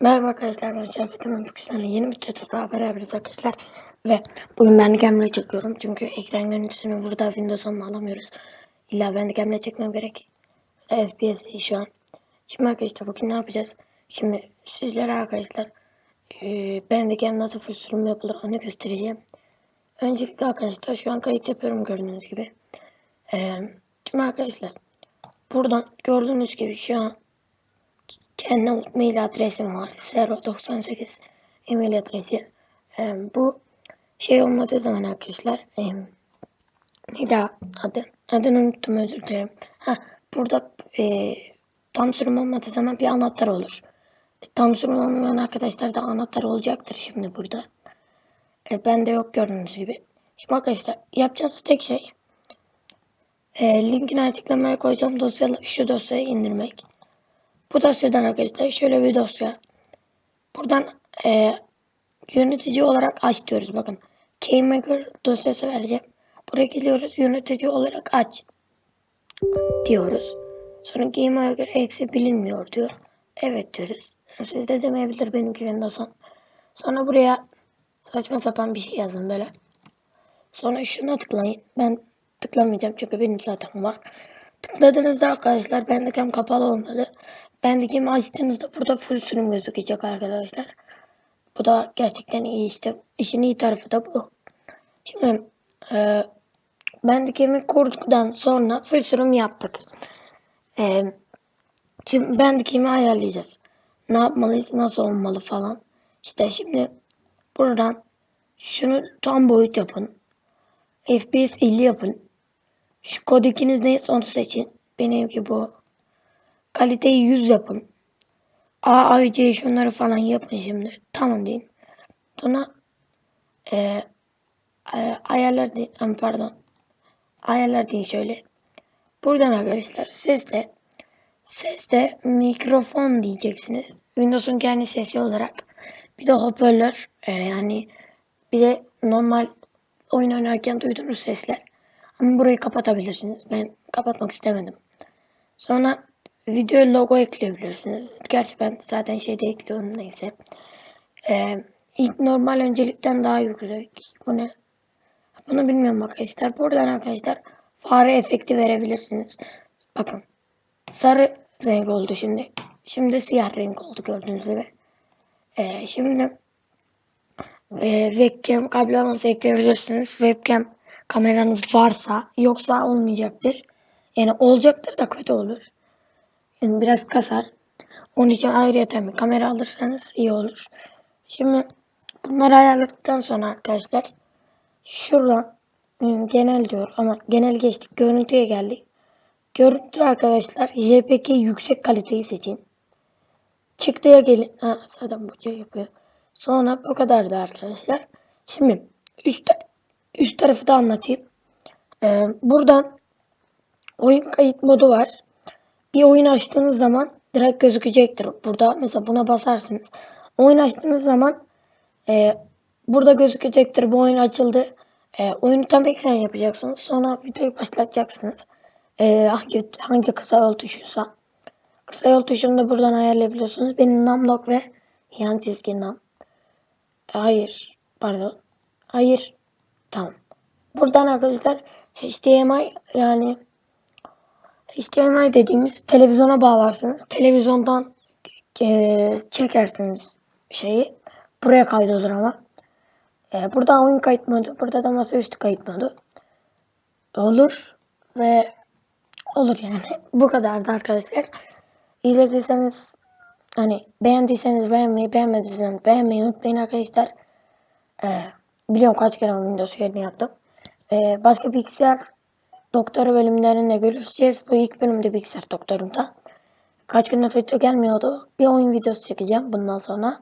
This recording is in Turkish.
Merhaba arkadaşlar ben Ömer Büksen'le yeni bir çatıda beraberiz arkadaşlar. Ve bugün ben gemle çekiyorum. Çünkü ekran görüntüsünü burada Windows 10'la alamıyoruz. İlla ben de gemle çekmem gerek. FPS şu an. Şimdi arkadaşlar bugün ne yapacağız? Şimdi sizlere arkadaşlar e, Bandicam nasıl full sürüm yapılır onu göstereceğim. Öncelikle arkadaşlar şu an kayıt yapıyorum gördüğünüz gibi. E, şimdi arkadaşlar buradan gördüğünüz gibi şu an kendi mail adresim var. 098 email adresi. Ee, bu şey olmadığı zaman arkadaşlar e, neydi adı? Adını unuttum özür dilerim. Ha, burada e, tam sürüm olmadığı zaman bir anahtar olur. E, tam sürüm olmayan arkadaşlar da anahtar olacaktır şimdi burada. E, bende yok gördüğünüz gibi. Şimdi arkadaşlar yapacağınız tek şey e, linkini açıklamaya koyacağım dosya şu dosyayı indirmek. Bu dosyadan arkadaşlar şöyle bir dosya. Buradan e, yönetici olarak aç diyoruz bakın. KeyMaker dosyası vereceğim. Buraya geliyoruz yönetici olarak aç diyoruz. Sonra KeyMaker eksi bilinmiyor diyor. Evet diyoruz. Siz de demeyebilir benimki Windows 10. Sonra buraya saçma sapan bir şey yazın böyle. Sonra şuna tıklayın. Ben tıklamayacağım çünkü benim zaten var. Tıkladığınızda arkadaşlar bendeki kapalı olmadı. Bendeki açtığınızda burada full sürüm gözükecek arkadaşlar. Bu da gerçekten iyi işte. İşin iyi tarafı da bu. Şimdi e, Bandicam'i kurduktan sonra full sürüm yaptık. E, şimdi Bandicam'i ayarlayacağız. Ne yapmalıyız, nasıl olmalı falan. İşte şimdi buradan şunu tam boyut yapın. FPS 50 yapın. Şu kod ikiniz neyse onu seçin. Benimki bu. Kaliteyi 100 yapın. A, A, şunları falan yapın şimdi. Tamam diyeyim. Sonra e, e, ayarlar deyin. Pardon. Ayarlar deyin şöyle. Buradan arkadaşlar sesle sesle mikrofon diyeceksiniz. Windows'un kendi sesi olarak. Bir de hoparlör e, yani bir de normal oyun oynarken duyduğunuz sesler. Ama burayı kapatabilirsiniz. Ben kapatmak istemedim. Sonra video logo ekleyebilirsiniz. Gerçi ben zaten şeyde ekliyorum neyse. Ee, ilk normal öncelikten daha yüksek. Bu ne? Bunu bilmiyorum arkadaşlar. Buradan arkadaşlar fare efekti verebilirsiniz. Bakın. Sarı renk oldu şimdi. Şimdi siyah renk oldu gördüğünüz gibi. Ee, şimdi e, webcam kablaması ekleyebilirsiniz. Webcam kameranız varsa yoksa olmayacaktır. Yani olacaktır da kötü olur. Yani biraz kasar. Onun için ayrıca bir kamera alırsanız iyi olur. Şimdi bunları ayarladıktan sonra arkadaşlar şuradan hmm, genel diyor ama genel geçtik. Görüntüye geldik. Görüntü arkadaşlar JPG yüksek kaliteyi seçin. Çıktıya gelin. Ha, zaten bu şey yapıyor. Sonra bu kadar da arkadaşlar. Şimdi üst, üst tarafı da anlatayım. Ee, buradan oyun kayıt modu var. Bir oyun açtığınız zaman direkt gözükecektir. Burada mesela buna basarsınız. Oyun açtığınız zaman e, burada gözükecektir. Bu oyun açıldı. E, oyunu tam ekran yapacaksınız. Sonra videoyu başlatacaksınız. E, hangi, hangi kısa yol tuşuysa. Kısa yol tuşunu da buradan ayarlayabiliyorsunuz. Benim numlock ve yan çizgi num. E, hayır. Pardon. Hayır. Tamam. Buradan arkadaşlar HDMI yani HDMI dediğimiz televizyona bağlarsınız. Televizyondan e, çekersiniz şeyi. Buraya kaydolur ama. E, burada oyun kayıt modu. Burada da masaüstü kayıt modu. Olur. Ve olur yani. Bu kadardı arkadaşlar. İzlediyseniz hani beğendiyseniz beğenmeyi, beğenmediyseniz beğenmeyi unutmayın arkadaşlar. E, biliyorum kaç kere Windows yerini yaptım. E, başka bilgisayar doktora bölümlerinde görüşeceğiz. Bu ilk bölümde bilgisayar doktorunda. Kaç gündür video gelmiyordu. Bir oyun videosu çekeceğim bundan sonra.